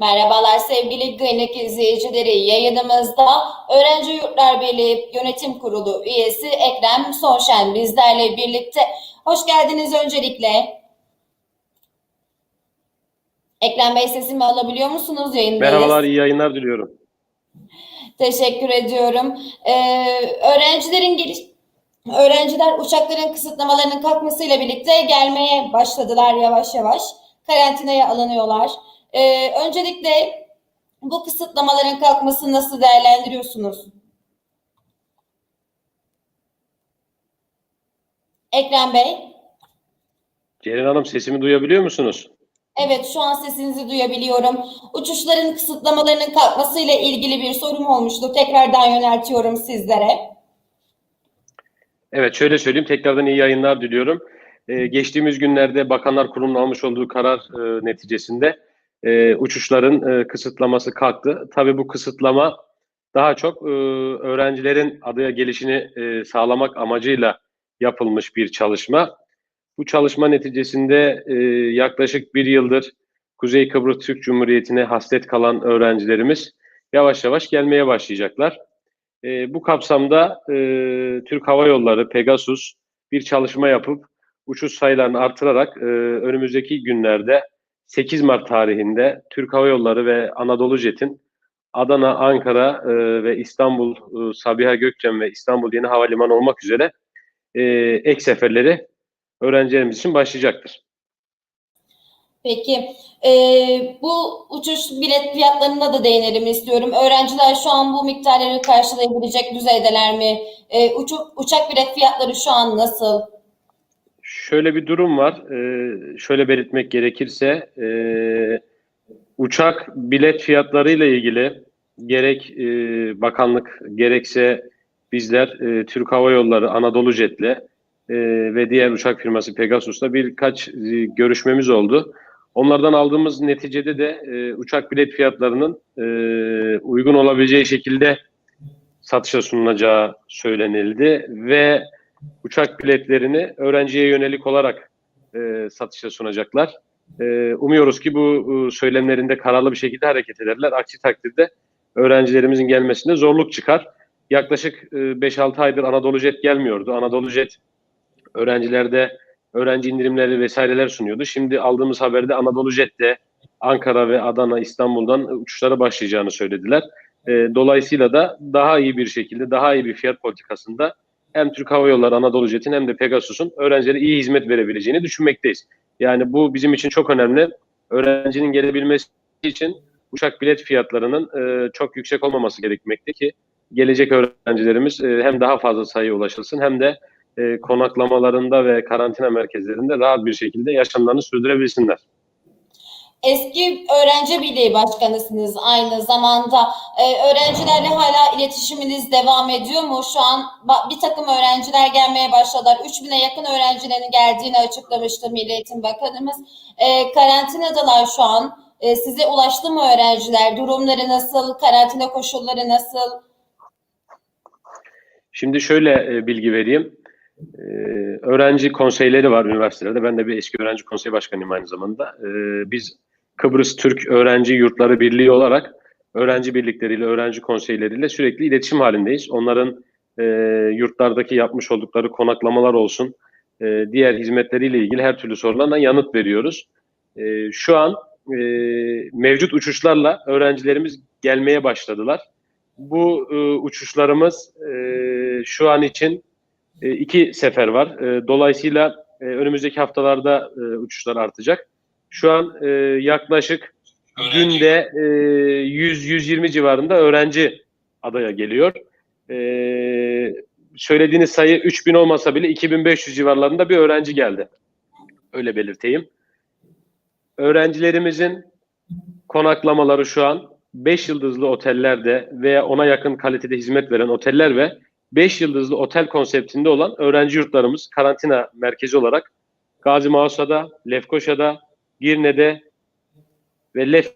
Merhabalar sevgili Gaynek izleyicileri. Yayınımızda Öğrenci Yurtlar Birliği Yönetim Kurulu üyesi Ekrem Sonşen bizlerle birlikte. Hoş geldiniz öncelikle. Ekrem Bey sesimi alabiliyor musunuz? Yayındayız. Merhabalar, iyi yayınlar diliyorum. Teşekkür ediyorum. Ee, öğrencilerin geliş öğrenciler uçakların kısıtlamalarının kalkmasıyla birlikte gelmeye başladılar yavaş yavaş. Karantinaya alınıyorlar. Ee, öncelikle bu kısıtlamaların kalkmasını nasıl değerlendiriyorsunuz? Ekrem Bey. Ceren Hanım sesimi duyabiliyor musunuz? Evet, şu an sesinizi duyabiliyorum. Uçuşların kısıtlamalarının kalkmasıyla ilgili bir sorum olmuştu. Tekrardan yöneltiyorum sizlere. Evet, şöyle söyleyeyim, tekrardan iyi yayınlar diliyorum. Ee, geçtiğimiz günlerde Bakanlar Kurulu'nun almış olduğu karar e, neticesinde e, uçuşların e, kısıtlaması kalktı. Tabii bu kısıtlama daha çok e, öğrencilerin adaya gelişini e, sağlamak amacıyla yapılmış bir çalışma. Bu çalışma neticesinde e, yaklaşık bir yıldır Kuzey Kıbrıs Türk Cumhuriyeti'ne hasret kalan öğrencilerimiz yavaş yavaş gelmeye başlayacaklar. E, bu kapsamda e, Türk Hava Yolları, Pegasus bir çalışma yapıp uçuş sayılarını artırarak e, önümüzdeki günlerde 8 Mart tarihinde Türk Hava Yolları ve Anadolu Jet'in Adana, Ankara e, ve İstanbul, e, Sabiha Gökçen ve İstanbul Yeni Havalimanı olmak üzere e, ek seferleri öğrencilerimiz için başlayacaktır. Peki, e, bu uçuş bilet fiyatlarına da değinelim istiyorum. Öğrenciler şu an bu miktarları karşılayabilecek düzeydeler mi? E, uçu, uçak bilet fiyatları şu an nasıl? Şöyle bir durum var. Ee, şöyle belirtmek gerekirse e, uçak bilet fiyatlarıyla ilgili gerek e, bakanlık gerekse bizler e, Türk Hava Yolları Anadolu Jet'le e, ve diğer uçak firması Pegasus'la birkaç e, görüşmemiz oldu. Onlardan aldığımız neticede de e, uçak bilet fiyatlarının e, uygun olabileceği şekilde satışa sunulacağı söylenildi ve uçak biletlerini öğrenciye yönelik olarak e, satışa sunacaklar. E, umuyoruz ki bu e, söylemlerinde kararlı bir şekilde hareket ederler. Aksi takdirde öğrencilerimizin gelmesinde zorluk çıkar. Yaklaşık e, 5-6 aydır Anadolu Jet gelmiyordu. Anadolu Jet öğrencilerde öğrenci indirimleri vesaireler sunuyordu. Şimdi aldığımız haberde Anadolu Jet'te Ankara ve Adana, İstanbul'dan uçuşlara başlayacağını söylediler. E, dolayısıyla da daha iyi bir şekilde, daha iyi bir fiyat politikasında hem Türk Hava Yolları Anadolu Jet'in hem de Pegasus'un öğrencilere iyi hizmet verebileceğini düşünmekteyiz. Yani bu bizim için çok önemli. Öğrencinin gelebilmesi için uçak bilet fiyatlarının e, çok yüksek olmaması gerekmekte ki gelecek öğrencilerimiz e, hem daha fazla sayıya ulaşılsın hem de e, konaklamalarında ve karantina merkezlerinde rahat bir şekilde yaşamlarını sürdürebilsinler. Eski öğrenci birliği başkanısınız aynı zamanda. Ee, öğrencilerle hala iletişiminiz devam ediyor mu? Şu an bir takım öğrenciler gelmeye başladılar. 3000'e yakın öğrencilerin geldiğini açıklamıştı Milli Eğitim Bakanımız. Ee, karantinadalar şu an. Ee, size ulaştı mı öğrenciler? Durumları nasıl? Karantina koşulları nasıl? Şimdi şöyle e, bilgi vereyim. E, öğrenci konseyleri var üniversitelerde. Ben de bir eski öğrenci konseyi başkanıyım aynı zamanda. E, biz Kıbrıs Türk Öğrenci Yurtları Birliği olarak öğrenci birlikleriyle, öğrenci konseyleriyle sürekli iletişim halindeyiz. Onların e, yurtlardaki yapmış oldukları konaklamalar olsun, e, diğer hizmetleriyle ilgili her türlü sorularına yanıt veriyoruz. E, şu an e, mevcut uçuşlarla öğrencilerimiz gelmeye başladılar. Bu e, uçuşlarımız e, şu an için e, iki sefer var. E, dolayısıyla e, önümüzdeki haftalarda e, uçuşlar artacak. Şu an e, yaklaşık günde e, 100-120 civarında öğrenci adaya geliyor. E, söylediğiniz sayı 3000 olmasa bile 2500 civarlarında bir öğrenci geldi. Öyle belirteyim. Öğrencilerimizin konaklamaları şu an 5 yıldızlı otellerde veya ona yakın kalitede hizmet veren oteller ve 5 yıldızlı otel konseptinde olan öğrenci yurtlarımız karantina merkezi olarak Gazi Mausa'da, Lefkoşa'da, Girne'de ve Lefke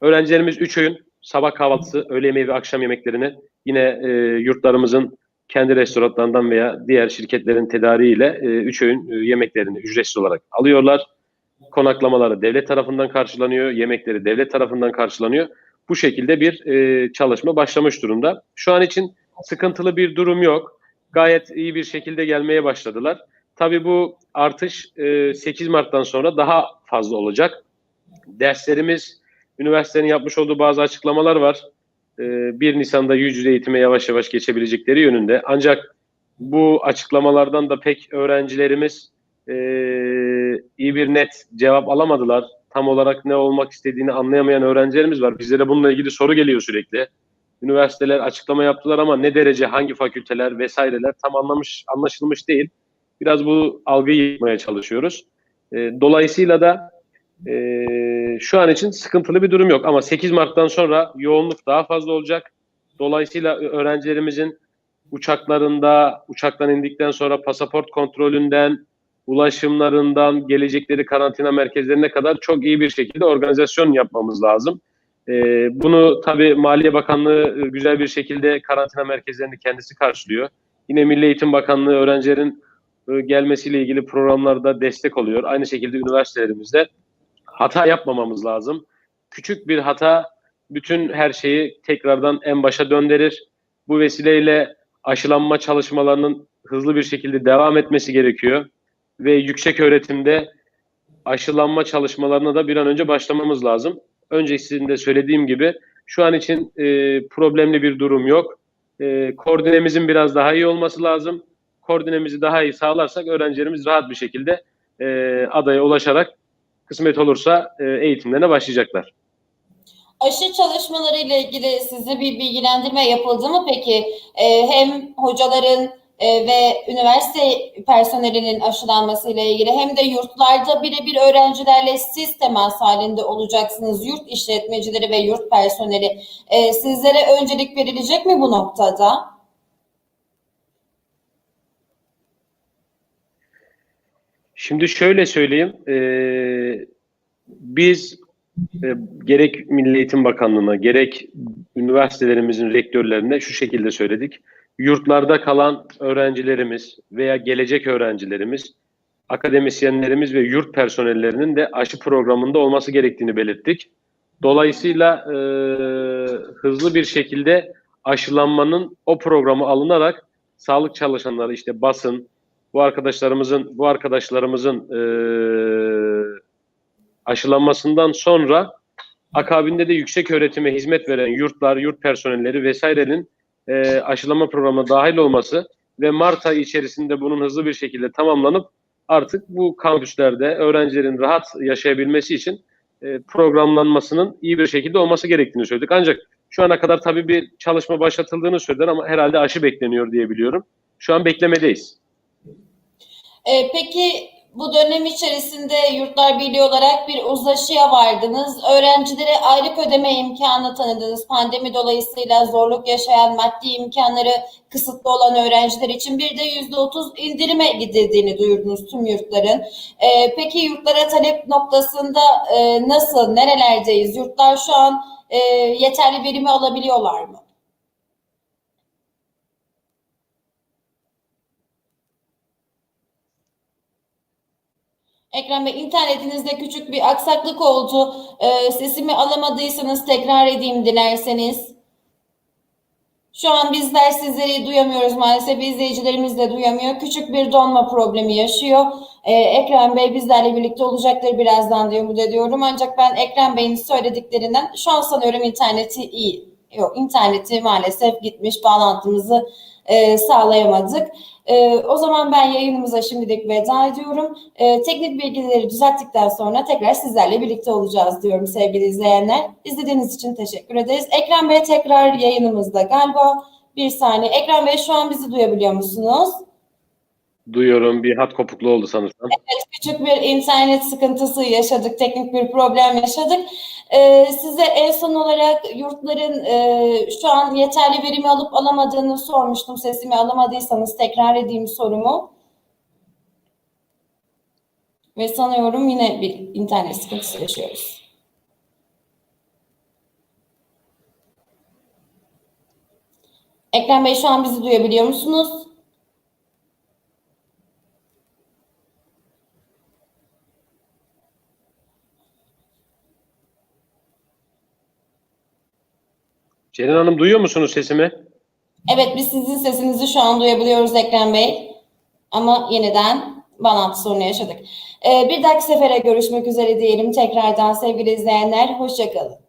öğrencilerimiz 3 öğün sabah kahvaltısı, öğle yemeği ve akşam yemeklerini yine e, yurtlarımızın kendi restoranlarından veya diğer şirketlerin tedariğiyle 3 öğün e, yemeklerini ücretsiz olarak alıyorlar. konaklamaları devlet tarafından karşılanıyor, yemekleri devlet tarafından karşılanıyor. Bu şekilde bir e, çalışma başlamış durumda. Şu an için sıkıntılı bir durum yok. Gayet iyi bir şekilde gelmeye başladılar. Tabii bu artış e, 8 Mart'tan sonra daha fazla olacak. Derslerimiz, üniversitenin yapmış olduğu bazı açıklamalar var. E, 1 Nisan'da yüz yüze eğitime yavaş yavaş geçebilecekleri yönünde. Ancak bu açıklamalardan da pek öğrencilerimiz e, iyi bir net cevap alamadılar. Tam olarak ne olmak istediğini anlayamayan öğrencilerimiz var. Bizlere bununla ilgili soru geliyor sürekli. Üniversiteler açıklama yaptılar ama ne derece, hangi fakülteler vesaireler tam anlamış, anlaşılmış değil. Biraz bu algıyı yıkmaya çalışıyoruz. E, dolayısıyla da e, şu an için sıkıntılı bir durum yok. Ama 8 Mart'tan sonra yoğunluk daha fazla olacak. Dolayısıyla öğrencilerimizin uçaklarında, uçaktan indikten sonra pasaport kontrolünden, ulaşımlarından, gelecekleri karantina merkezlerine kadar çok iyi bir şekilde organizasyon yapmamız lazım. Ee, bunu tabii Maliye Bakanlığı e, güzel bir şekilde karantina merkezlerini kendisi karşılıyor. Yine Milli Eğitim Bakanlığı öğrencilerin e, gelmesiyle ilgili programlarda destek oluyor. Aynı şekilde üniversitelerimizde hata yapmamamız lazım. Küçük bir hata bütün her şeyi tekrardan en başa döndürür. Bu vesileyle aşılanma çalışmalarının hızlı bir şekilde devam etmesi gerekiyor ve yüksek öğretimde aşılanma çalışmalarına da bir an önce başlamamız lazım. Öncesinde söylediğim gibi şu an için e, problemli bir durum yok. E, koordinemizin biraz daha iyi olması lazım. Koordinemizi daha iyi sağlarsak öğrencilerimiz rahat bir şekilde e, adaya ulaşarak kısmet olursa e, eğitimlerine başlayacaklar. Aşı çalışmaları ile ilgili size bir bilgilendirme yapıldı mı peki? Ee, hem hocaların e, ve üniversite personelinin aşılanması ile ilgili hem de yurtlarda birebir öğrencilerle siz temas halinde olacaksınız. Yurt işletmecileri ve yurt personeli. Ee, sizlere öncelik verilecek mi bu noktada? Şimdi şöyle söyleyeyim. E, biz e, gerek Milli Eğitim Bakanlığı'na gerek üniversitelerimizin rektörlerine şu şekilde söyledik. Yurtlarda kalan öğrencilerimiz veya gelecek öğrencilerimiz, akademisyenlerimiz ve yurt personellerinin de aşı programında olması gerektiğini belirttik. Dolayısıyla e, hızlı bir şekilde aşılanmanın o programı alınarak sağlık çalışanları işte basın, bu arkadaşlarımızın bu arkadaşlarımızın e, aşılanmasından sonra akabinde de yüksek öğretime hizmet veren yurtlar, yurt personelleri vesairenin e, aşılama programına dahil olması ve Mart ayı içerisinde bunun hızlı bir şekilde tamamlanıp artık bu kampüslerde öğrencilerin rahat yaşayabilmesi için e, programlanmasının iyi bir şekilde olması gerektiğini söyledik. Ancak şu ana kadar tabii bir çalışma başlatıldığını söylediler ama herhalde aşı bekleniyor diye biliyorum. Şu an beklemedeyiz. Ee, peki bu dönem içerisinde Yurtlar Birliği olarak bir uzlaşıya vardınız. Öğrencilere aylık ödeme imkanı tanıdınız. Pandemi dolayısıyla zorluk yaşayan maddi imkanları kısıtlı olan öğrenciler için bir de yüzde otuz indirime gidildiğini duyurdunuz tüm yurtların. Ee, peki yurtlara talep noktasında e, nasıl, nerelerdeyiz? Yurtlar şu an e, yeterli verimi alabiliyorlar mı? Ekrem Bey internetinizde küçük bir aksaklık oldu. Ee, sesimi alamadıysanız tekrar edeyim dilerseniz. Şu an bizler sizleri duyamıyoruz maalesef. izleyicilerimiz de duyamıyor. Küçük bir donma problemi yaşıyor. Ee, Ekrem Bey bizlerle birlikte olacaktır birazdan diye umut ediyorum. Ancak ben Ekrem Bey'in söylediklerinden şu an sanıyorum interneti iyi. Yok interneti maalesef gitmiş. Bağlantımızı e, sağlayamadık. E, o zaman ben yayınımıza şimdilik veda ediyorum. E, teknik bilgileri düzelttikten sonra tekrar sizlerle birlikte olacağız diyorum sevgili izleyenler. İzlediğiniz için teşekkür ederiz. Ekrem Bey tekrar yayınımızda galiba bir saniye. Ekrem Bey şu an bizi duyabiliyor musunuz? Duyuyorum bir hat kopukluğu oldu sanırsam. Evet, küçük bir internet sıkıntısı yaşadık, teknik bir problem yaşadık. Ee, size en son olarak yurtların e, şu an yeterli verimi alıp alamadığını sormuştum. Sesimi alamadıysanız tekrar edeyim sorumu. Ve sanıyorum yine bir internet sıkıntısı yaşıyoruz. Ekrem Bey şu an bizi duyabiliyor musunuz? Ceren Hanım duyuyor musunuz sesimi? Evet biz sizin sesinizi şu an duyabiliyoruz Ekrem Bey. Ama yeniden bağlantı sorunu yaşadık. Ee, bir dahaki sefere görüşmek üzere diyelim tekrardan sevgili izleyenler. Hoşçakalın.